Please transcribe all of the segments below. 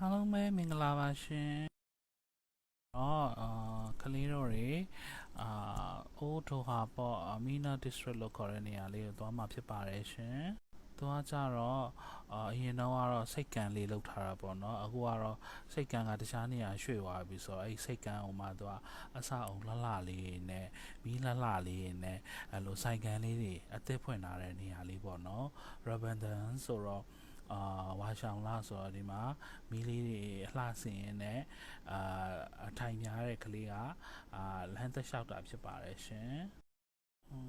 အားလုံးပဲမင်္ဂလာပါရှင်တော့အာကလေးတို့တွေအာအိုးထိုဟာပေါ့အမီနာ district လို့ခေါ်တဲ့နေရာလေးကိုသွားမှာဖြစ်ပါတယ်ရှင်သွားကြတော့အာအရင်တော့ကတော့စိတ်ကံလေးလောက်ထားတာပေါ့နော်အခုကတော့စိတ်ကံကတခြားနေရာရွှေ့သွားပြီဆိုတော့အဲ့ဒီစိတ်ကံဟိုမှာသူကအစအောင်လှလှလေးနဲ့မီးလှလှလေးနဲ့အဲ့လိုစိုက်ကံလေးတွေအသက်ဖွင့်ထားတဲ့နေရာလေးပေါ့နော် Rabandan ဆိုတော့ အာဝါရှောင်လာဆိုတော့ဒီမှာမီးလေးတွေအလှဆင်ရင်းနဲ့အာအထိုင်များတဲ့ကလေးကအာလမ်းသက်လျှောက်တာဖြစ်ပါတယ်ရှင်။အာ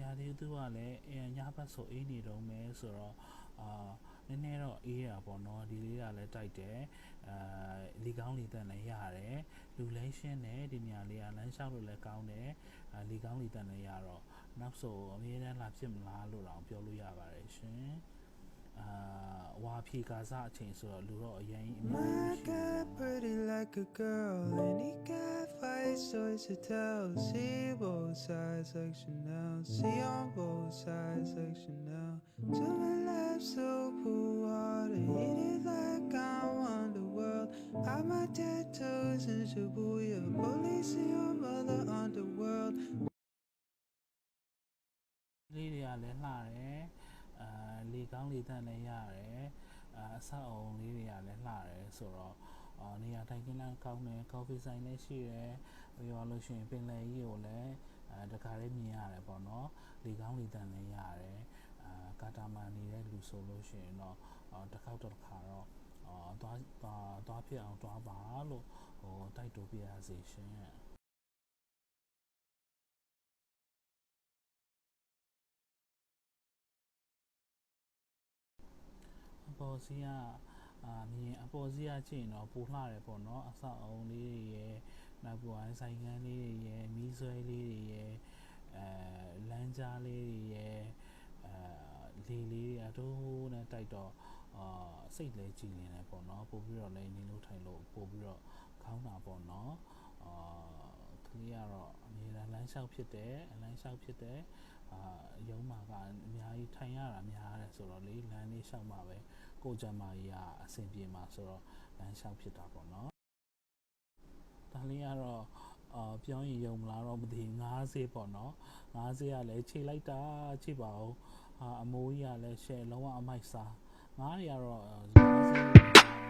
ရာဒီသူကလည်းအဲညဘက်ဆိုအေးနေတော့မယ်ဆိုတော့အာနည်းနည်းတော့အေးတာပေါ့နော်ဒီလေးကလည်းတိုက်တယ်အာလီကောင်းလီတန်လည်းရတယ်လူလဲရှင်းတယ်ဒီနေရာလေးကလမ်းလျှောက်လို့လည်းကောင်းတယ်အာလီကောင်းလီတန်လည်းရတော့နောက်ဆိုအမြဲတမ်းလာဖြစ်မလားလို့တော့ပြောလို့ရပါတယ်ရှင် အာဝါဖြေကာစားအချိန်ဆိုတော့လူတော့အရင်အများ My ကြီးရှိတယ် got pretty like a girl, and he got five stories to tell. See both sides like Chanel, see on both sides like Chanel. To my life so cool, hearted, hit it like I want the world. Got my tattoos in Shibuya, police in your mother underworld. လေးတွေကလည်းလှတယ်အာ လေကောင်းလေတန့်လည်းရတယ်အာအဆောက်အုံလေးတွေကလည်းလှတယ်ဆိုတော့အာနေရာထိုင်ခင်းလည်းကောင်းတယ်ကော်ဖီဆိုင်လည်းရှိတယ်ပြီးတော့လို့ရှိရင်ပင်လယ်ကြီးကိုလည်းအဲတခါလေးမြင်ရတယ်ပေါ့နော်လေကောင်းလေတန့်လည်းရတယ်အာကာတာမန်နေတဲ့လူဆိုလို့ရှိရင်တော့အာတစ်ခေါက်တစ်ခါတော့အာသွားသွားသွားဖြစ်အောင်သွားပါလို့ဟိုတိုက်တိုးပြရစီရှင် ပေါ်စီးကအာမြင်အပေါ်စီးကကြည့်ရင်တော့ပူလှတယ်ပေါ့နော်အဆောက်အုံလေးတွေရယ်နောက်ပွားဆိုင်ကန်းလေးတွေရယ်မီးဆွဲလေးတွေရယ်အဲလမ်းကြားလေးတွေရယ်အဲလေလေးတွေအတိုးနဲ့တိုက်တော့အာစိတ်လဲကြည်လင်တယ်ပေါ့နော်ပို့ပြီးတော့လည်းနေလို့ထိုင်လို့ပို့ပြီးတော့ခေါင်းတာပေါ့နော်အာကလေးကတော့အမြဲတမ်းလမ်းလျှောက်ဖြစ်တယ်အလမ်းလျှောက်ဖြစ်တယ်အာရုံးမှာကအများကြီးထိုင်ရတာများတယ်ဆိုတော့လေလမ်းလေးလျှောက်မှာပဲ ကိုယ်ကြမ်းမာကြီးကအဆင်ပြေမှာဆိုတော့လမ်းလျှောက်ဖြစ်တာပေါ့နော်ဒါလေးကတော့အာပြောင်းရင်ယုံမလားတော့မသိဘူး90ပေါ့နော်90ကလည်းခြေလိုက်တာခြေပါအောင်အာအမိုးကြီးကလည်းရှယ်လုံးဝအမိုက်စားငါးတွေကတော့90